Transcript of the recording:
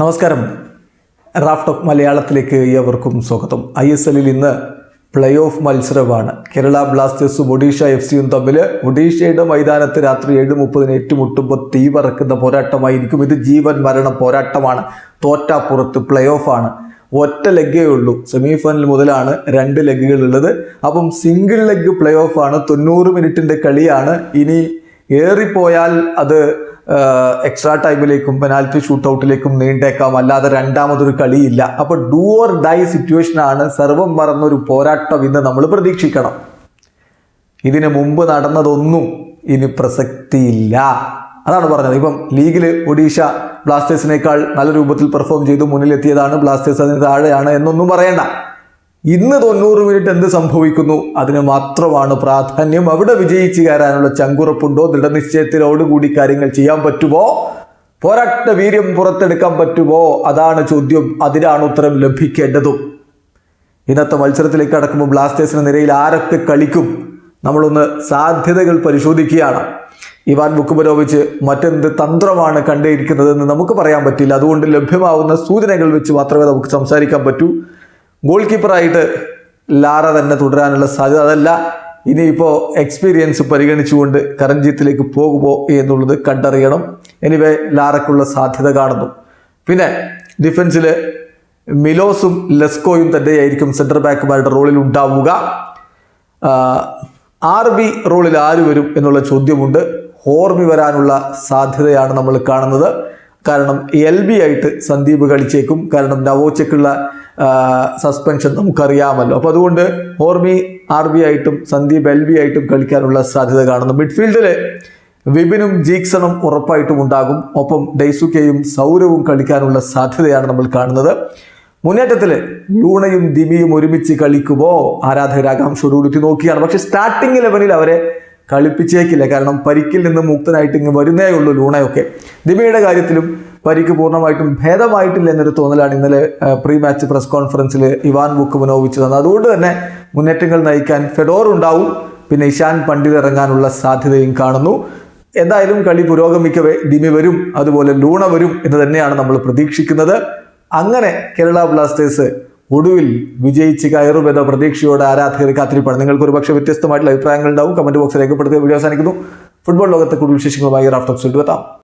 നമസ്കാരം. Raft of മലയാളത്തിലേക്ക് ഏവർക്കും സ്വാഗതം. ഐ എസ് എല്ലിൽ ഇന്ന് പ്ലേ ഓഫ് മത്സരമാണ്. കേരള ബ്ലാസ്റ്റേഴ്സും ഒഡീഷ എഫ് സിയും തമ്മിൽ ഒഡീഷയുടെ മൈതാനത്ത് രാത്രി ഏഴ് മുപ്പതിന് ഏറ്റുമുട്ടുമ്പോൾ തീ പറക്കുന്ന പോരാട്ടമായിരിക്കും. ഇത് ജീവൻ മരണ പോരാട്ടമാണ്. തോറ്റാപ്പുറത്ത് പുറത്ത് പ്ലേ ഓഫാണ് ഒറ്റ ലെഗേ ഉള്ളൂ. സെമി ഫൈനൽ മുതലാണ് രണ്ട് ലെഗുകൾ ഉള്ളത്. അപ്പം സിംഗിൾ ലെഗ് പ്ലേ ഓഫാണ് തൊണ്ണൂറ് മിനിറ്റിന്റെ കളിയാണ്. ഇനി ഏറിപ്പോയാൽ അത് എക്സ്ട്രാ ടൈമിലേക്കും പെനാൽറ്റി ഷൂട്ടൗട്ടിലേക്കും നീണ്ടേക്കാം. അല്ലാതെ രണ്ടാമതൊരു കളിയില്ല. അപ്പോൾ ഡു ഓർ ഡൈ സിറ്റുവേഷനാണ് സർവം മറന്നൊരു പോരാട്ടം ഇന്ന് നമ്മൾ പ്രതീക്ഷിക്കണം. ഇതിന് മുമ്പ് നടന്നതൊന്നും ഇനി പ്രസക്തിയില്ല. അതാണ് പറഞ്ഞത്. ഇപ്പം ലീഗിൽ ഒഡീഷ ബ്ലാസ്റ്റേഴ്സിനേക്കാൾ നല്ല രൂപത്തിൽ പെർഫോം ചെയ്തു മുന്നിലെത്തിയതാണ് ബ്ലാസ്റ്റേഴ്സ് അതിന് താഴെയാണ് എന്നൊന്നും പറയണ്ട. ഇന്ന് തൊണ്ണൂറ് മിനിറ്റ് എന്ത് സംഭവിക്കുന്നു? അതിന് മാത്രമാണ് പ്രാധാന്യം. അവിടെ വിജയിച്ചു കയറാനുള്ള ചങ്കുറപ്പുണ്ടോ? ദൃഢനിശ്ചയത്തിലോടുകൂടി കാര്യങ്ങൾ ചെയ്യാൻ പറ്റുമോ? പോരാട്ട വീര്യം പുറത്തെടുക്കാൻ പറ്റുമോ? അതാണ് ചോദ്യം. അതിനാണ് ഉത്തരം ലഭിക്കേണ്ടതും. ഇന്നത്തെ മത്സരത്തിലേക്ക് കടക്കുമ്പോൾ ബ്ലാസ്റ്റേഴ്സിന് നിരയിൽ ആരൊക്കെ കളിക്കും? നമ്മളൊന്ന് സാധ്യതകൾ പരിശോധിക്കുകയാണ്. ഇവാൻ ബുക്കുബരോവിച്ച് മറ്റെന്ത് തന്ത്രമാണ് കണ്ടിരിക്കുന്നതെന്ന് നമുക്ക് പറയാൻ പറ്റില്ല. അതുകൊണ്ട് ലഭ്യമാവുന്ന സൂചനകൾ വെച്ച് മാത്രമേ നമുക്ക് സംസാരിക്കാൻ പറ്റൂ. ഗോൾ കീപ്പറായിട്ട് ലാറ തന്നെ തുടരാനുള്ള സാധ്യത അതല്ല. ഇനിയിപ്പോൾ എക്സ്പീരിയൻസ് പരിഗണിച്ചുകൊണ്ട് കരഞ്ജീത്തിലേക്ക് പോകുമോ എന്നുള്ളത് കണ്ടറിയണം. എനിവേ ലാറയ്ക്കുള്ള സാധ്യത കാണുന്നു. പിന്നെ ഡിഫൻസിൽ മിലോസും ലെസ്കോയും തന്നെയായിരിക്കും സെന്റർ ബാക്കുമാരുടെ റോളിൽ ഉണ്ടാവുക. ആർ ബി റോളിൽ ആര് വരും എന്നുള്ള ചോദ്യമുണ്ട്. ഹോർമി വരാനുള്ള സാധ്യതയാണ് നമ്മൾ കാണുന്നത്. കാരണം എൽ ബി ആയിട്ട് സന്ദീപ് കളിച്ചേക്കും. കാരണം നവോച്ചയ്ക്കുള്ള സസ്പെൻഷൻ നമുക്കറിയാമല്ലോ. അപ്പോൾ അതുകൊണ്ട് ഹോർമി ആർ ബി ആയിട്ടും സന്ദീപ് എൽ ബി ആയിട്ടും കളിക്കാനുള്ള സാധ്യത കാണുന്നു. മിഡ്ഫീൽഡിൽ വിപിനും ജീക്സണും ഉറപ്പായിട്ടും ഉണ്ടാകും. ഒപ്പം ഡൈസുക്കയും സൗരവും കളിക്കാനുള്ള സാധ്യതയാണ് നമ്മൾ കാണുന്നത്. മുന്നേറ്റത്തിൽ ലൂണയും ദിമിയും ഒരുമിച്ച് കളിക്കുമോ? ആരാധകർ ആകാംക്ഷയോടുകൂടി നോക്കിയാണ്. പക്ഷെ സ്റ്റാർട്ടിംഗ് ലെവലിൽ അവരെ കളിപ്പിച്ചേക്കില്ല. കാരണം പരിക്കിൽ നിന്ന് മുക്തനായിട്ട് ഇങ്ങ് വരുന്നേ ഉള്ളൂ ലൂണയൊക്കെ. ദിമിയുടെ കാര്യത്തിലും പരിക്ക് പൂർണമായിട്ടും ഭേദമായിട്ടില്ല എന്നൊരു തോന്നലാണ് ഇന്നലെ പ്രീ മാച്ച് പ്രസ് കോൺഫറൻസിൽ ഇവാൻ ബുക്കുമനോവിച്ച് തന്നത്. അതുകൊണ്ട് തന്നെ മുന്നേറ്റങ്ങൾ നയിക്കാൻ ഫെഡോർ ഉണ്ടാവും. പിന്നെ ഇഷാൻ പണ്ഡിത് ഇറങ്ങാനുള്ള സാധ്യതയും കാണുന്നു. എന്തായാലും കളി പുരോഗമിക്കവേ ദിമി വരും അതുപോലെ ലൂണ വരും എന്ന് തന്നെയാണ് നമ്മൾ പ്രതീക്ഷിക്കുന്നത്. അങ്ങനെ കേരള ബ്ലാസ്റ്റേഴ്സ് ഒടുവിൽ വിജയിച്ച് കയറും എന്ന പ്രതീക്ഷയോടെ ആരാധകർ കാത്തിരിപ്പാണ്. നിങ്ങൾക്ക് ഒരു പക്ഷേ വ്യത്യസ്തമായിട്ടുള്ള അഭിപ്രായങ്ങൾ ഉണ്ടാവും. കമന്റ് ബോക്സിൽ രേഖപ്പെടുത്തി വീഡിയോ അവസാനിക്കുന്നു. ഫുട്ബോൾ ലോകത്തെ കൂടുതൽ വിശേഷങ്ങളുമായി റാഫ്റ്റോക്സിൽ എത്താം